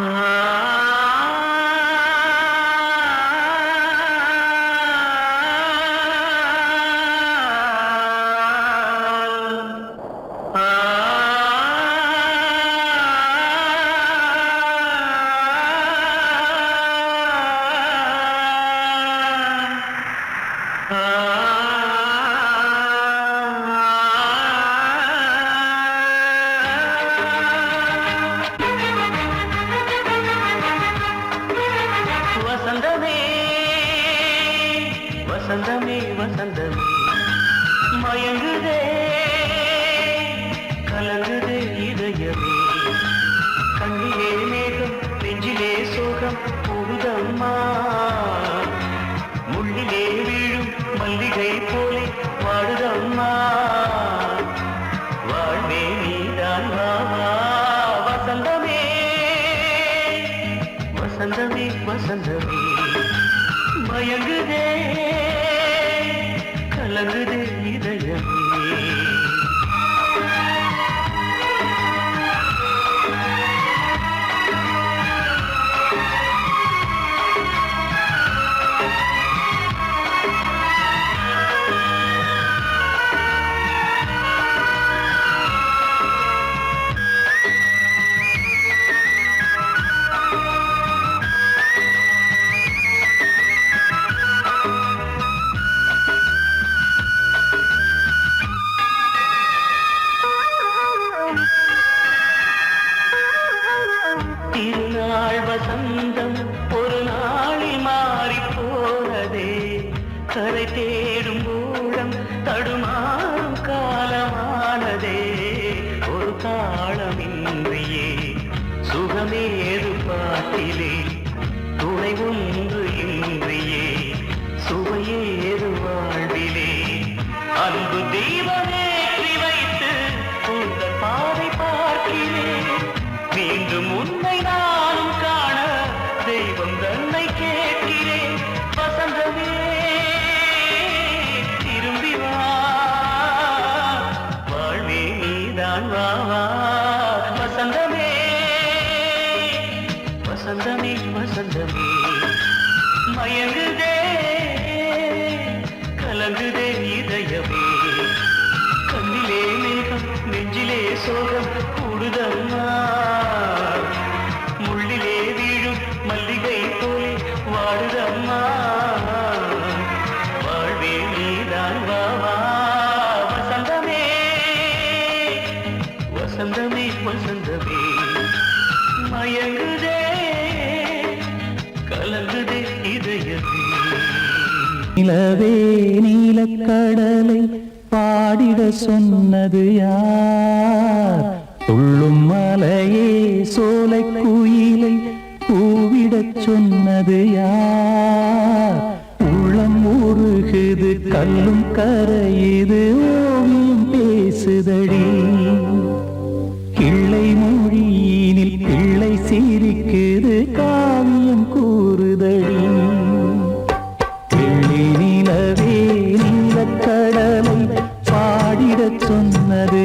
А-а-а. అమ్మా நிலவே நீலக்கடலை பாடிட சொன்னது யார்? துள்ளும் மலையே சோலை குயிலை கூவிடச் சொன்னது யார்? உள்ளம் உருகுது கல்லும் கரையுது ஓவியம் பேசுதடி. கிள்ளை மொழியினில் பிள்ளை சிரிக்குது காவியம் கூறுதடி. அது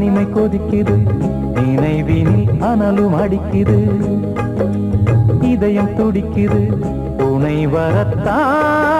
தனிமை கொதிக்குது. நினைவினில் அனலும் அடிக்குது. இதயம் துடிக்குது. துணை வரத்தான்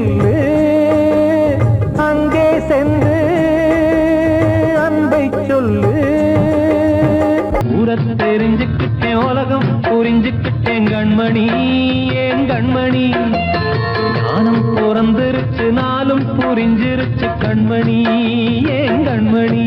சென்று அங்கே சென்று அன்பை சொல்லு. ஊரத் தெரிஞ்சுக்கிட்டேன் உலகம் புரிஞ்சுக்கிட்டேன் கண்மணி ஏன் கண்மணி? ஞானம் பிறந்திருச்சு நாளும் புரிஞ்சிருச்சு கண்மணி ஏன் கண்மணி?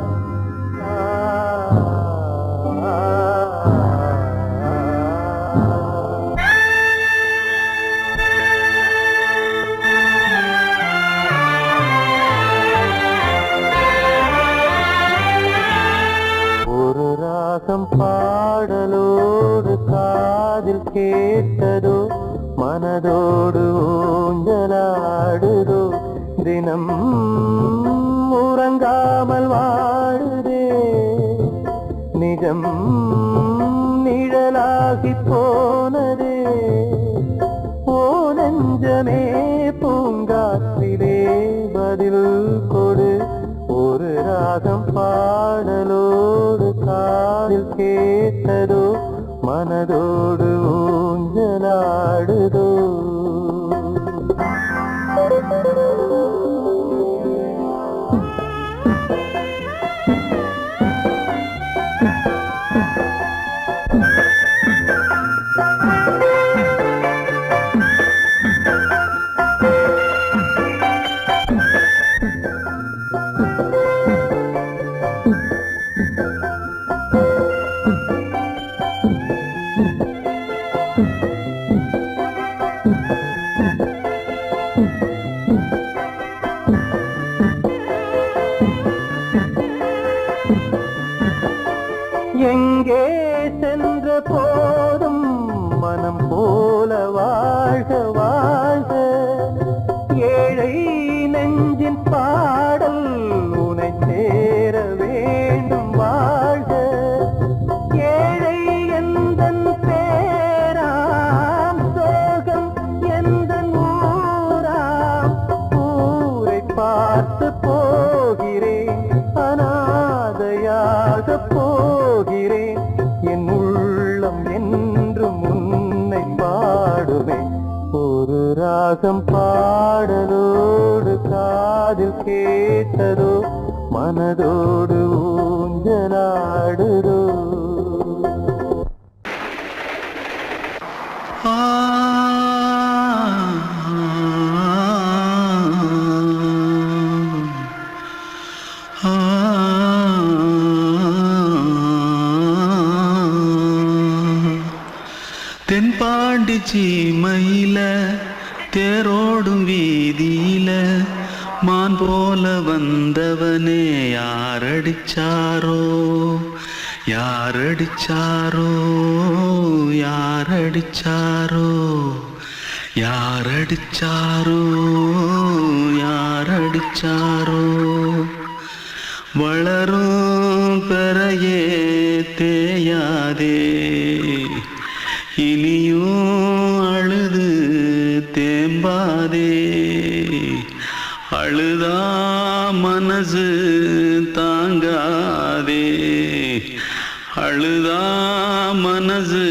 മനതോട് ഊഞ്ഞലാടുതോ చేతరు మనదోడు யாரடிச்சாரோ? யாரடிச்சாரோ? யாரடிச்சாரோ?